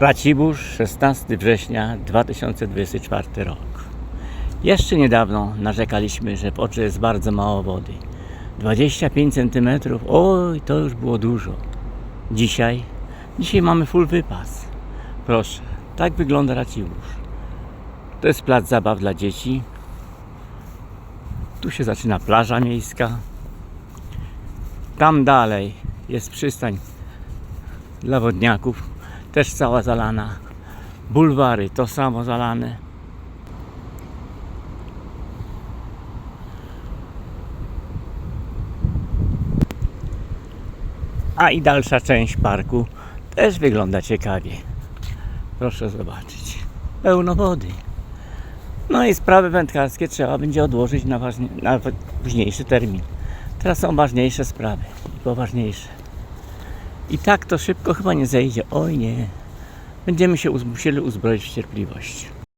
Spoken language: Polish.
Racibórz, 16 września 2024 rok. Jeszcze niedawno narzekaliśmy, że w oczy jest bardzo mało wody. 25 cm, oj, to już było dużo. Dzisiaj, dzisiaj mamy full wypas. Proszę, tak wygląda Racibórz. To jest plac zabaw dla dzieci. Tu się zaczyna plaża miejska. Tam dalej jest przystań dla wodniaków, też cała zalana. Bulwary to samo zalane. A i dalsza część parku też wygląda ciekawie. Proszę zobaczyć. Pełno wody. No i sprawy wędkarskie trzeba będzie odłożyć na, ważnie, na późniejszy termin. Teraz są ważniejsze sprawy i poważniejsze. I tak to szybko chyba nie zejdzie. Oj nie. Będziemy się musieli uzbroić w cierpliwość.